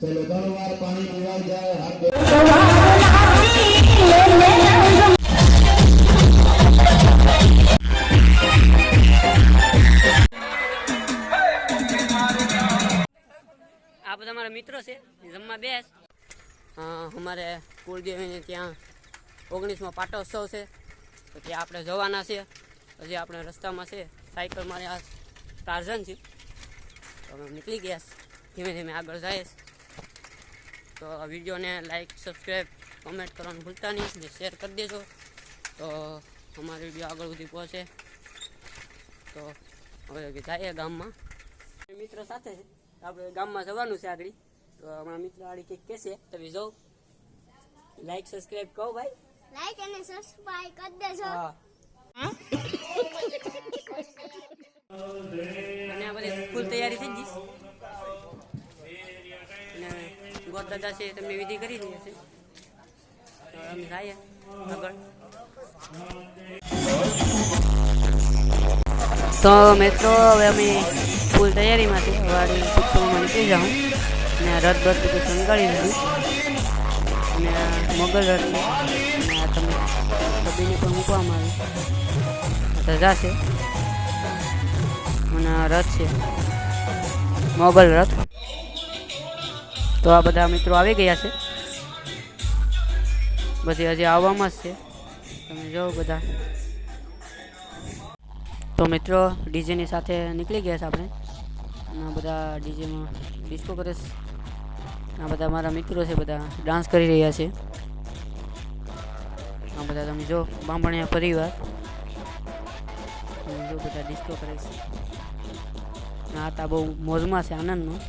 ચલો ત્રણ વાર પાણી પીવા જાય, હાથ આ બધા મારા મિત્રો છે જમવા બેસ અમારે કુળદેવીને ત્યાં ઓગણીસમાં પાટોત્સવ છે. તો ત્યાં આપણે જવાના છે. હજી આપણે રસ્તામાં છે. સાયકલ મારે આ ટાર્ઝન છે. તો અમે નીકળી ગયા. ધીમે ધીમે આગળ છે. તો આ વિડીયોને લાઈક સબસ્ક્રાઈબ કમેન્ટ કરવાનું ભૂલતા નહીં ને શેર કરી દેજો. તો અમારો વીડિયો આગળ સુધી પહોંચે. તો હવે જઈએ ગામમાં. મિત્રો સાથે આપણે ગામમાં જવાનું છે આગળ. તો અમારા મિત્ર આડી કંઈક કહેશે તમે જો લાઇક સબસ્ક્રાઈબ કહો ભાઈ. લાઇક અને સબસ્ક્રાઇબ કરી દેજો. હા. અને આ બધી ફૂલ તૈયારી થઈ ગઈ અને છે તમને વિધિ કરી રહ્યા છે અમે જઈએ આગળ તો મિત્રો, હવે અમે ફૂલ તૈયારીમાં છે શિક્ષણમાં નીકળી જાઉં. અને રથ બસ બધું સંગાળી લીધું. અને મોગલ રથ છે. અને આ તમે કબીને પણ મૂકવામાં આવી. ધજા છે અને રથ છે મોગલ રથ. તો આ બધા મિત્રો આવી ગયા છે. પછી હજી આવવામાં જ છે. તમે જોવો બધા. તો મિત્રો, ડીજેની સાથે નીકળી ગયા છે આપણે. આ બધા ડીજેમાં ડિસ્કો કરે આ બધા મારા મિત્રો છે, બધા ડાન્સ કરી રહ્યા છે. આ બધા તમે જો, બામણિયા પરિવાર. જો બધા ડિસ્કો કરે છે. આ તા બહુ મોજમાં છે, આનંદમાં.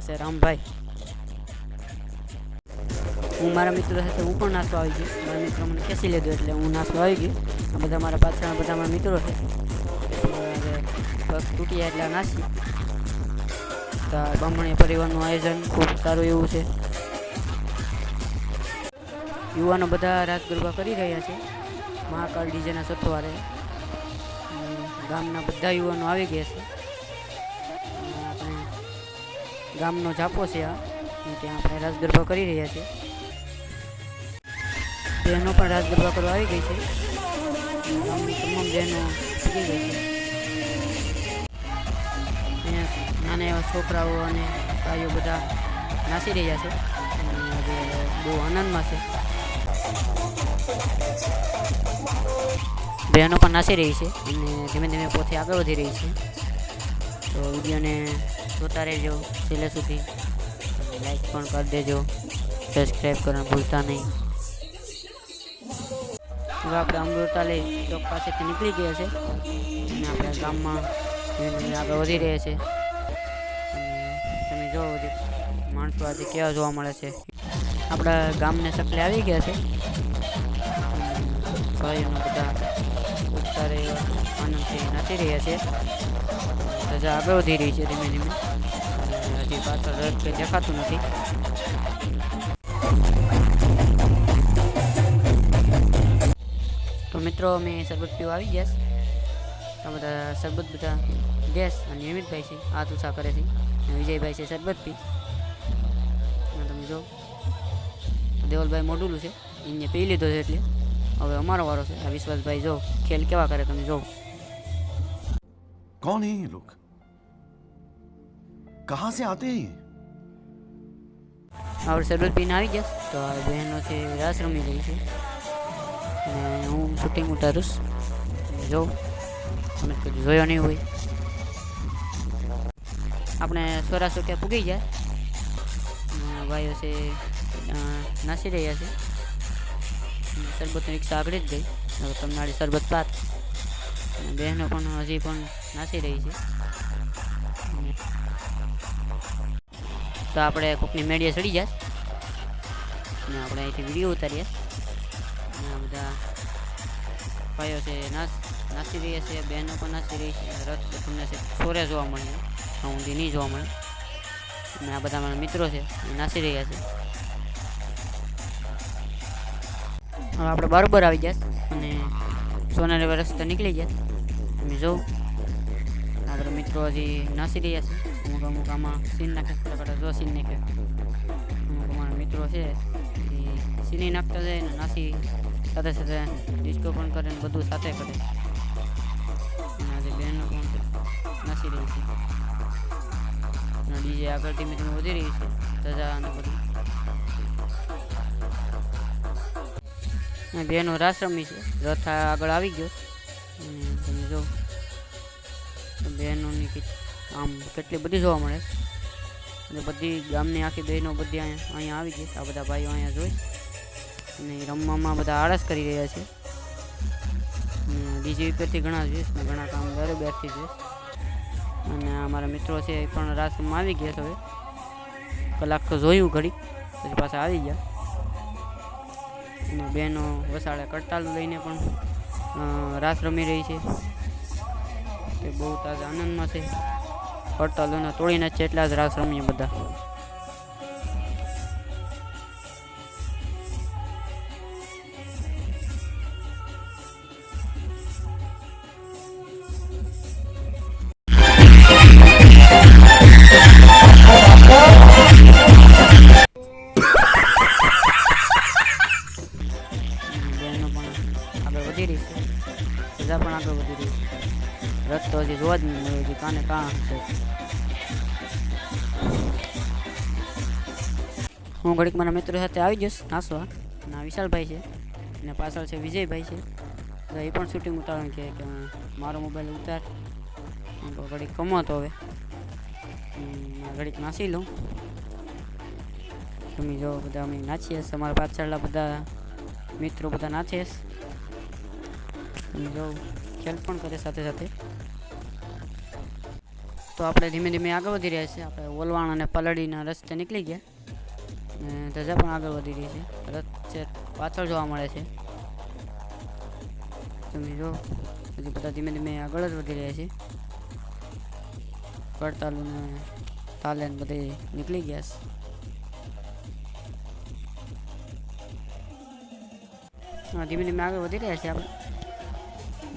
છે રામભાઈ. હું મારા મિત્રો સાથે હું પણ નાસ્તો આવી ગયો મારા મિત્રો મને ખેંચી લીધો એટલે હું નાસ્તો આવી ગયો બધા મારા પાછળ બધા મારા મિત્રો છે. પગ તૂટી જાય એટલે નાસી. તો બ્રાહ્મણીય પરિવારનું આયોજન ખૂબ સારું એવું છે. યુવાનો બધા રાત ગરબા કરી રહ્યા છે. મહાકાળ ડીજેના સથવારે. ગામના બધા યુવાનો આવી ગયા છે. ગામનો જાપો છે આ. ત્યાં આપણે રાસ ગરબા કરી રહ્યા છીએ. બહેનો પણ રાસ ગરબા કરવા આવી ગઈ છે. ગામની તમામ બહેનો પૂગી ગઈ છે. અહીંયા નાના એવા છોકરાઓ અને ભાઈઓ બધા નાસી રહ્યા છે. આજે બહુ આનંદમાં છે. બહેનો પણ નાસી રહી છે. અને ધીમે ધીમે પોતે આગળ વધી રહી છે. તો વિડીયોને જોતા રહેજો છેલ્લે સુધી. લાઈક પણ કરી દેજો. સબસ્ક્રાઈબ કરવાનું ભૂલતા નહીં. હવે આપણે અમૃતાલય ચોક પાસેથી નીકળી ગયા છે. અને આપણા ગામમાં આગળ વધી રહ્યા છે. અને તમે જો બધી માણસો આજે કેવા જોવા મળે છે. આપણા ગામને સકલે આવી ગયા છે. અને ભાઈઓનો બધા ઉત્સાહ આનંદથી નાચી રહ્યા છે. સજા આગળ વધી રહી છે ધીમે ધીમે. હજી પાછળ રથ કંઈ દેખાતું નથી. તો મિત્રો, અમે શરબત પીવા આવી ગયા આ બધા શરબત બધા ગેસ અને નિયમિતભાઈ છે. આ તુષા કરે છે. વિજયભાઈ છે શરબત પી. તમે જો. દેવલભાઈ મોડુલું છે. એને પી લીધો છે એટલે. હવે અમારો વારો છે. આ વિશ્વાસભાઈ જો ખેલ કેવા કરે તમે જો. કોની હે कहां से आते हैं ये આપણે શરબત પીને આવી ગયા છે. તો આ બહેનો છે રાસ રમી રહી છે અને હું શૂટિંગ ઉતારું છું જો તમે કદી જોયો નહીં હોય આપણે સોરા સોક્યા પૂગી ગયા અને ભાઈઓ છે અ, નાસી રહ્યા છે અને શરબતની રિક્ષા આગળ જ ગઈ હવે તમારી શરબત પાત અને બહેનો પણ હજી પણ નાસી રહી છે તો આપણે કોકની મેળીએ ચડી જાય. અને આપણે અહીંથી વીડિયો ઉતારીએ. ને આ બધા ભાઈઓ છે, નાસ, નાસી રહ્યા છે, બહેનો પણ નાસી રહી છે. રથ તમને છે, સોરે જોવા મળે. ઊંધી નહીં જોવા મળે. અને આ બધા મારા મિત્રો છે, એ નાસી રહ્યા છે. હવે આપણે બરોબર આવી ગયા અને સોનારી રસ્તે નીકળી ગયા તમે જોઉં આપણા મિત્રો હજી નાસી રહ્યા છે. અમુક અમુક આમાં સીન નાખે ફટાફટ જો સીન નાખે અમુક અમારા મિત્રો છે એ સીની નાખતા જાય ને નાસી સાથે સાથે ડિસ્કો પણ કરે ને બધું સાથે કરે અને આજે બહેનો પણ નાસી રહી છે અને ડીજે આગળ ધીમે ધીમે વધી રહી છે ધજા અને બધું બહેનો રાસ છે રથ આગળ આવી ગયો આમ કેટલી બધી જોવા મળે. અને બધી ગામની આખી બહેનો બધી અહીંયા અહીંયા આવી ગઈ. આ બધા ભાઈઓ અહીંયા જોઈ. અને રમવામાં બધા આળસ કરી રહ્યા છે. બીજી ઉપરથી ઘણા જોઈશ ને ઘણા કામ ઘરે બેઠથી જોઈશ અને અમારા મિત્રો છે એ પણ રાસમાં આવી ગયા છે હવે. કલાક તો જોયું ઘડી. પછી પાછા આવી ગયા. અને બહેનો વસાડે કડતાલ લઈને પણ રાસ રમી રહી છે. તે બહુ તાજા આનંદમાં છે. કડતાલોને તોડીને છે એટલા જ રાસ રમીએ બધા. છે. પ્રજા પણ આગળ વધી રહી છે. રથ તો હજી જોવા જ નહીં મળ્યો હજી કાને કાં છે. હું ઘડીક મારા મિત્રો સાથે આવી જઈશ નાસવા ના વિશાલભાઈ છે, અને પાછળ છે વિજયભાઈ છે. તો એ પણ શૂટિંગ ઉતારવાનું કહે કે મારો મોબાઈલ ઉતાર. હું તો ઘડીક કમાતો હવે. ઘડીક નાસી લઉં. તમે જો બધા અમે નાચીએ અમારા પાછળના બધા મિત્રો બધા નાચે છે. તમે જો ખેલ પણ કરે સાથે સાથે. તો આપણે ધીમે ધીમે આગળ વધી રહ્યા છીએ. આપણે ઓલવાણ અને પલડીના રસ્તે નીકળી ગયા. અને ધજા પણ આગળ વધી રહી છે. રથ છે પાછળ જોવા મળે છે. તમે જો, હજી બધા ધીમે ધીમે આગળ જ વધી રહ્યા છે. કડતાલું ને તાલે બધે નીકળી ગયા છે. ધીમે ધીમે આગળ વધી રહ્યા છે આપણે.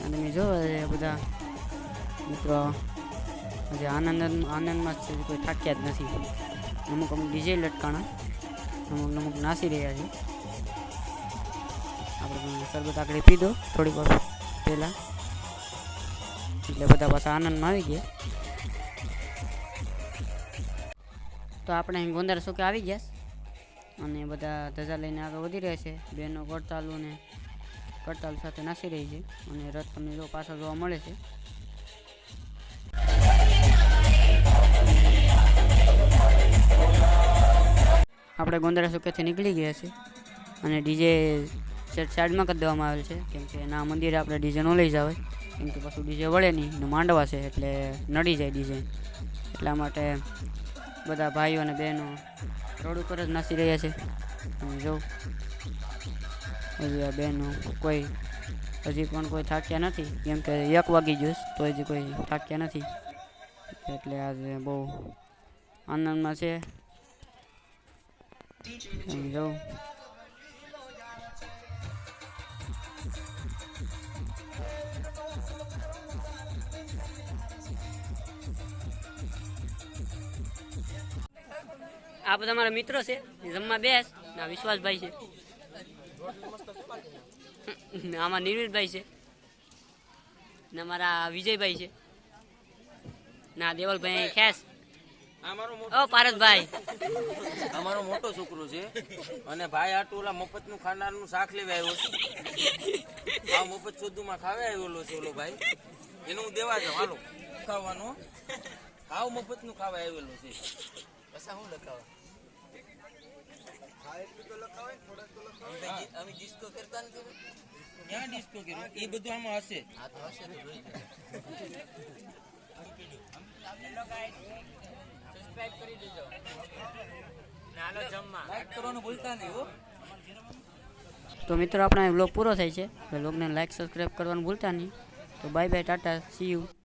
તમે જો બધા મિત્રો હજી આનંદ આનંદમાં જ છે કોઈ થાક્યા જ નથી. અમુક અમુક ડીજે લટકાણા, અમુક અમુક નાસી રહ્યા છે. આપણે પણ શરબત આગળ પીધો થોડીક વાર પહેલાં. એટલે બધા પાછા આનંદમાં આવી ગયા. તો આપણે અહીં ગોંદાર સુકે આવી ગયા અને બધા ધજા લઈને આગળ વધી રહ્યા છે. બેનો કડતાલુ ને કડતાલ સાથે નાસી રહી છે. અને રથ તમને જો પાછળ જોવા મળે છે. આપણે ગોંદરા સુકેથી નીકળી ગયા છીએ. અને ડીજે સાઈડમાં કરી દેવામાં આવેલ છે. કેમ કે ના મંદિરે આપણે ડીજે ન લઈ જાવે કેમ કે પાછું ડીજે વળે નહીં ને માંડવા છે એટલે નડી જાય ડીજે. એટલા માટે બધા ભાઈઓ અને બહેનો રોડ ઉપર જ નાસી રહ્યા છે. જો, હજી આ બહેનો કોઈ, હજી પણ કોઈ થાક્યા નથી. કેમ કે એક વાગી ગયું તો હજી કોઈ થાક્યા નથી. એટલે આજે બહુ આનંદમાં છે. તમે જો આ બધા મારા મિત્રો છે જમવા બેસ, ના વિશ્વાસભાઈ છે. આમાં નિર્મિતભાઈ છે, ને મારા વિજયભાઈ છે. ના દેવલભાઈ ખેસ ઓ પારસભાઈ. અમારો મોટો છોકરો છે. અને ભાઈ આટુ ઓલા મફતનું શાક લેવા આવ્યો છે. આ મફત સુધુમાં ખાવે આવેલો છે ઓલો ભાઈ. એનું હું દેવા જાઉં. હાલો ખાવાનું આવ મફતનું ખાવા આવેલો છે. પૈસા હું લખાવા? અમે- અમે ડિસ્કો કરતા નથી ને? ક્યાં ડિસ્કો કર્યો? એ બધું આમાં હશે. લાઈક કરવાનું ભૂલતા નહીં હો. તો મિત્રો આપણા બ્લોગ પૂરો થાય છે. બ્લોગને લાઈક સબસ્ક્રાઈબ કરવાનું ભૂલતા નહીં. તો bye bye tata see you